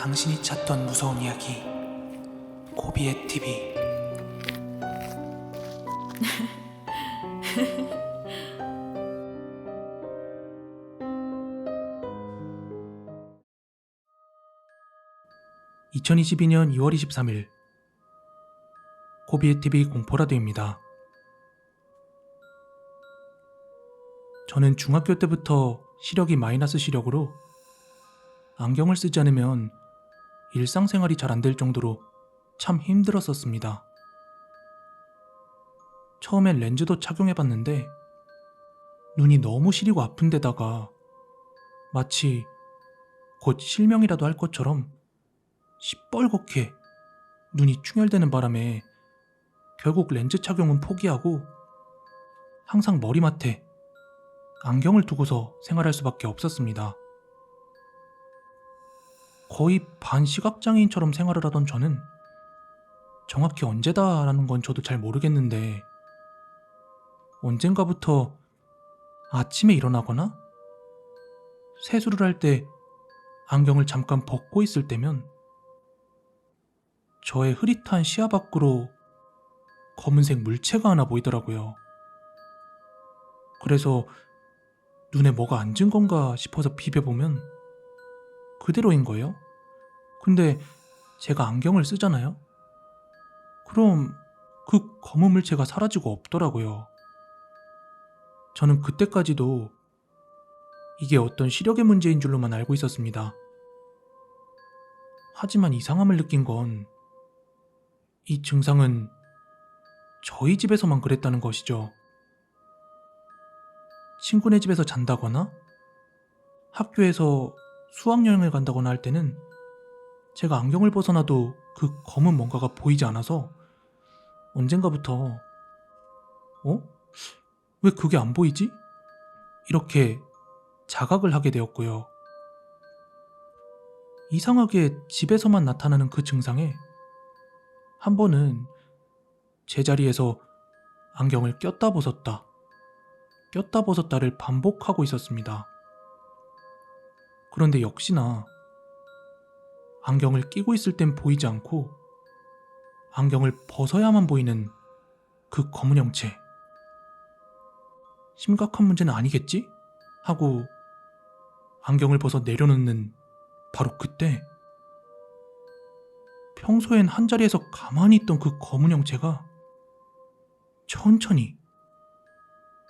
당신이 찾던 무서운 이야기 고비의 TV (2022년 2월 23일) 고비의 TV 공포라디오입니다. 저는 중학교 때부터 시력이 마이너스 시력으로 안경을 쓰지 않으면 일상생활이 잘 안 될 정도로 참 힘들었었습니다. 처음엔 렌즈도 착용해봤는데 눈이 너무 시리고 아픈 데다가 마치 곧 실명이라도 할 것처럼 시뻘겋게 눈이 충혈되는 바람에 결국 렌즈 착용은 포기하고 항상 머리맡에 안경을 두고서 생활할 수밖에 없었습니다. 거의 반시각장애인처럼 생활을 하던 저는 정확히 언제다라는 건 저도 잘 모르겠는데 언젠가부터 아침에 일어나거나 세수를 할 때 안경을 잠깐 벗고 있을 때면 저의 흐릿한 시야 밖으로 검은색 물체가 하나 보이더라고요. 그래서 눈에 뭐가 앉은 건가 싶어서 비벼보면 그대로인 거예요. 근데 제가 안경을 쓰잖아요? 그럼 그 검은 물체가 사라지고 없더라고요. 저는 그때까지도 이게 어떤 시력의 문제인 줄로만 알고 있었습니다. 하지만 이상함을 느낀 건 이 증상은 저희 집에서만 그랬다는 것이죠. 친구네 집에서 잔다거나 학교에서 수학여행을 간다거나 할 때는 제가 안경을 벗어나도 그 검은 뭔가가 보이지 않아서 언젠가부터 어? 왜 그게 안 보이지? 이렇게 자각을 하게 되었고요. 이상하게 집에서만 나타나는 그 증상에 한 번은 제자리에서 안경을 꼈다 벗었다, 꼈다 벗었다를 반복하고 있었습니다. 그런데 역시나 안경을 끼고 있을 땐 보이지 않고 안경을 벗어야만 보이는 그 검은 형체. 심각한 문제는 아니겠지? 하고 안경을 벗어 내려놓는 바로 그때 평소엔 한 자리에서 가만히 있던 그 검은 형체가 천천히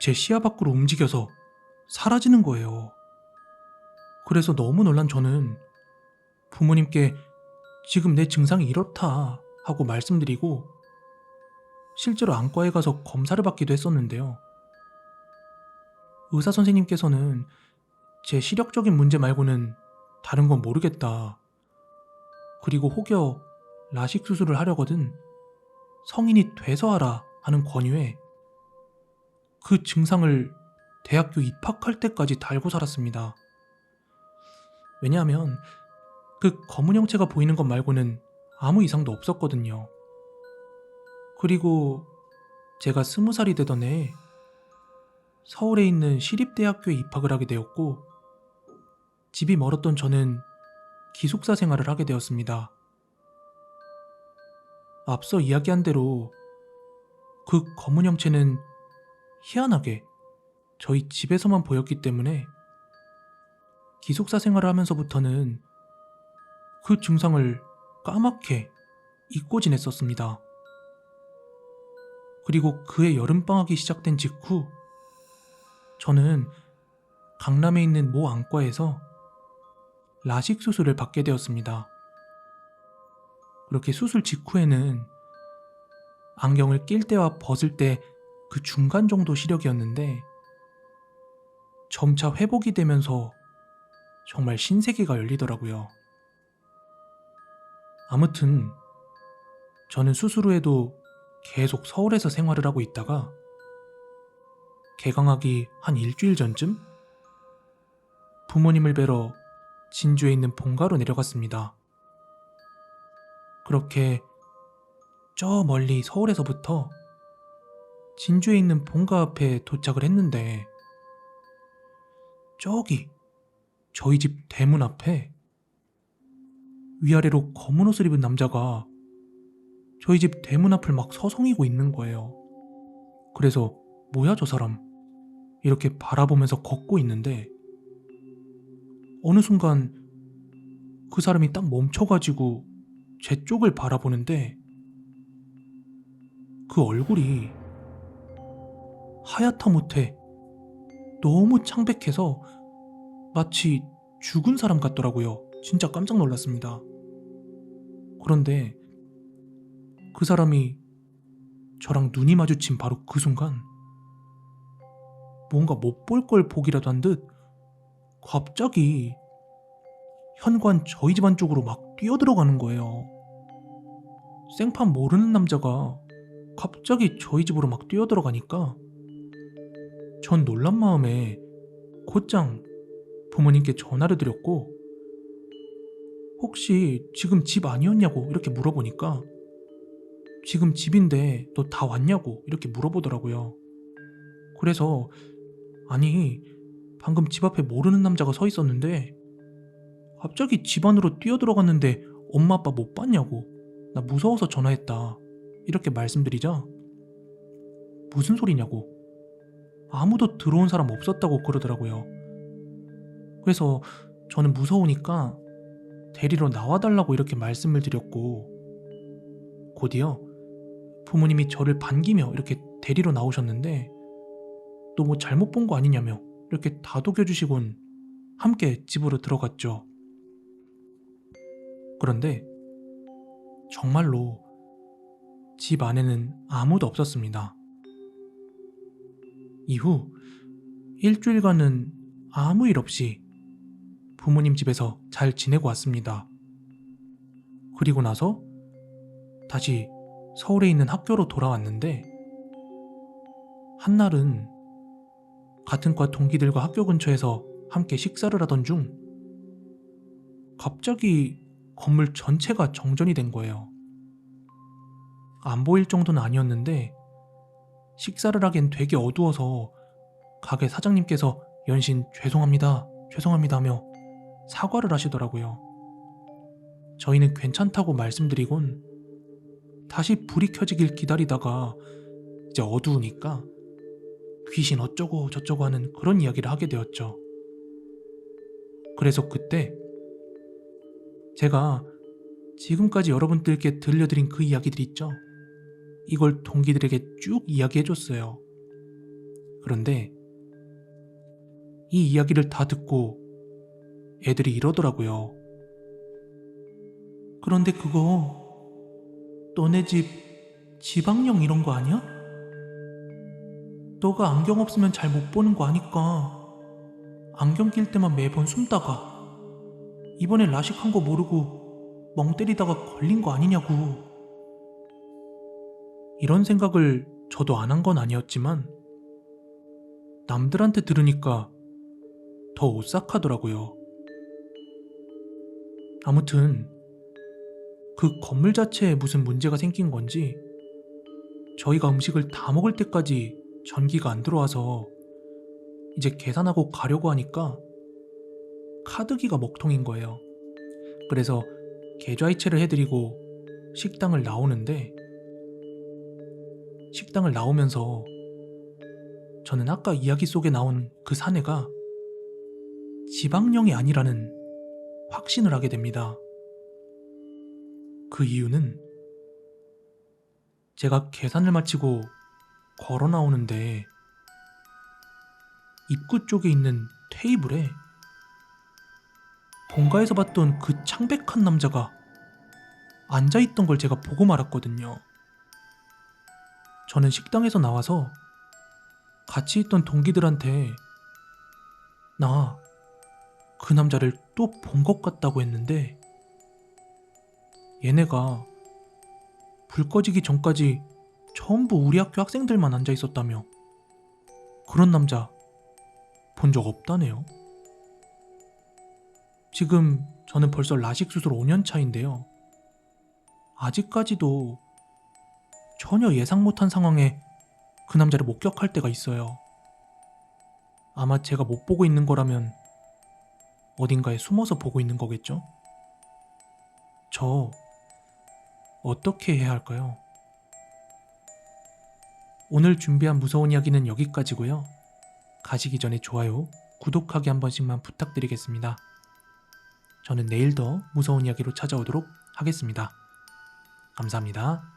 제 시야 밖으로 움직여서 사라지는 거예요. 그래서 너무 놀란 저는 부모님께 지금 내 증상이 이렇다 하고 말씀드리고 실제로 안과에 가서 검사를 받기도 했었는데요. 의사 선생님께서는 제 시력적인 문제 말고는 다른 건 모르겠다. 그리고 혹여 라식 수술을 하려거든 성인이 돼서 하라 하는 권유에 그 증상을 대학교 입학할 때까지 달고 살았습니다. 왜냐하면 그 검은 형체가 보이는 것 말고는 아무 이상도 없었거든요. 그리고 제가 스무 살이 되던 해에 서울에 있는 시립대학교에 입학을 하게 되었고 집이 멀었던 저는 기숙사 생활을 하게 되었습니다. 앞서 이야기한 대로 그 검은 형체는 희한하게 저희 집에서만 보였기 때문에 기숙사 생활을 하면서부터는 그 증상을 까맣게 잊고 지냈었습니다. 그리고 그해 여름방학이 시작된 직후 저는 강남에 있는 모 안과에서 라식 수술을 받게 되었습니다. 그렇게 수술 직후에는 안경을 낄 때와 벗을 때 그 중간 정도 시력이었는데 점차 회복이 되면서 정말 신세계가 열리더라고요. 아무튼 저는 수술 후에도 계속 서울에서 생활을 하고 있다가 개강하기 한 일주일 전쯤 부모님을 뵈러 진주에 있는 본가로 내려갔습니다. 그렇게 저 멀리 서울에서부터 진주에 있는 본가 앞에 도착을 했는데 저기 저희 집 대문 앞에 위아래로 검은 옷을 입은 남자가 저희 집 대문 앞을 막 서성이고 있는 거예요. 그래서 뭐야 저 사람 이렇게 바라보면서 걷고 있는데 어느 순간 그 사람이 딱 멈춰가지고 제 쪽을 바라보는데 그 얼굴이 하얗다 못해 너무 창백해서 마치 죽은 사람 같더라고요. 진짜 깜짝 놀랐습니다. 그런데 그 사람이 저랑 눈이 마주친 바로 그 순간 뭔가 못 볼 걸 보기라도 한 듯 갑자기 현관 저희 집안 쪽으로 막 뛰어들어가는 거예요. 생판 모르는 남자가 갑자기 저희 집으로 막 뛰어들어가니까 전 놀란 마음에 곧장 부모님께 전화를 드렸고 혹시 지금 집 아니었냐고? 이렇게 물어보니까 지금 집인데 너 다 왔냐고? 이렇게 물어보더라고요. 그래서 아니 방금 집 앞에 모르는 남자가 서 있었는데 갑자기 집 안으로 뛰어들어갔는데 엄마 아빠 못 봤냐고? 나 무서워서 전화했다. 이렇게 말씀드리자 무슨 소리냐고? 아무도 들어온 사람 없었다고 그러더라고요. 그래서 저는 무서우니까 데리러 나와달라고 이렇게 말씀을 드렸고 곧이어 부모님이 저를 반기며 이렇게 데리러 나오셨는데 또 뭐 잘못 본 거 아니냐며 이렇게 다독여 주시곤 함께 집으로 들어갔죠. 그런데 정말로 집 안에는 아무도 없었습니다. 이후 일주일간은 아무 일 없이 부모님 집에서 잘 지내고 왔습니다. 그리고 나서 다시 서울에 있는 학교로 돌아왔는데 한날은 같은 과 동기들과 학교 근처에서 함께 식사를 하던 중 갑자기 건물 전체가 정전이 된 거예요. 안 보일 정도는 아니었는데 식사를 하기엔 되게 어두워서 가게 사장님께서 연신 죄송합니다, 죄송합니다 하며 사과를 하시더라고요. 저희는 괜찮다고 말씀드리곤 다시 불이 켜지길 기다리다가 이제 어두우니까 귀신 어쩌고 저쩌고 하는 그런 이야기를 하게 되었죠. 그래서 그때 제가 지금까지 여러분들께 들려드린 그 이야기들 있죠? 이걸 동기들에게 쭉 이야기해줬어요. 그런데 이 이야기를 다 듣고 애들이 이러더라고요. 그런데 그거 너네 집 지방령 이런 거 아니야? 너가 안경 없으면 잘 못 보는 거 아니까 안경 낄 때만 매번 숨다가 이번에 라식한 거 모르고 멍 때리다가 걸린 거 아니냐고 이런 생각을 저도 안 한 건 아니었지만 남들한테 들으니까 더 오싹하더라고요. 아무튼 그 건물 자체에 무슨 문제가 생긴 건지 저희가 음식을 다 먹을 때까지 전기가 안 들어와서 이제 계산하고 가려고 하니까 카드기가 먹통인 거예요. 그래서 계좌이체를 해드리고 식당을 나오는데 식당을 나오면서 저는 아까 이야기 속에 나온 그 사내가 지방령이 아니라는 확신을 하게 됩니다. 그 이유는 제가 계산을 마치고 걸어 나오는데 입구 쪽에 있는 테이블에 본가에서 봤던 그 창백한 남자가 앉아있던 걸 제가 보고 말았거든요. 저는 식당에서 나와서 같이 있던 동기들한테 나 그 남자를 또 본 것 같다고 했는데 얘네가 불 꺼지기 전까지 전부 우리 학교 학생들만 앉아 있었다며 그런 남자 본 적 없다네요. 지금 저는 벌써 라식 수술 5년 차인데요. 아직까지도 전혀 예상 못한 상황에 그 남자를 목격할 때가 있어요. 아마 제가 못 보고 있는 거라면 어딘가에 숨어서 보고 있는 거겠죠? 저 어떻게 해야 할까요? 오늘 준비한 무서운 이야기는 여기까지고요. 가시기 전에 좋아요, 구독하기 한 번씩만 부탁드리겠습니다. 저는 내일 더 무서운 이야기로 찾아오도록 하겠습니다. 감사합니다.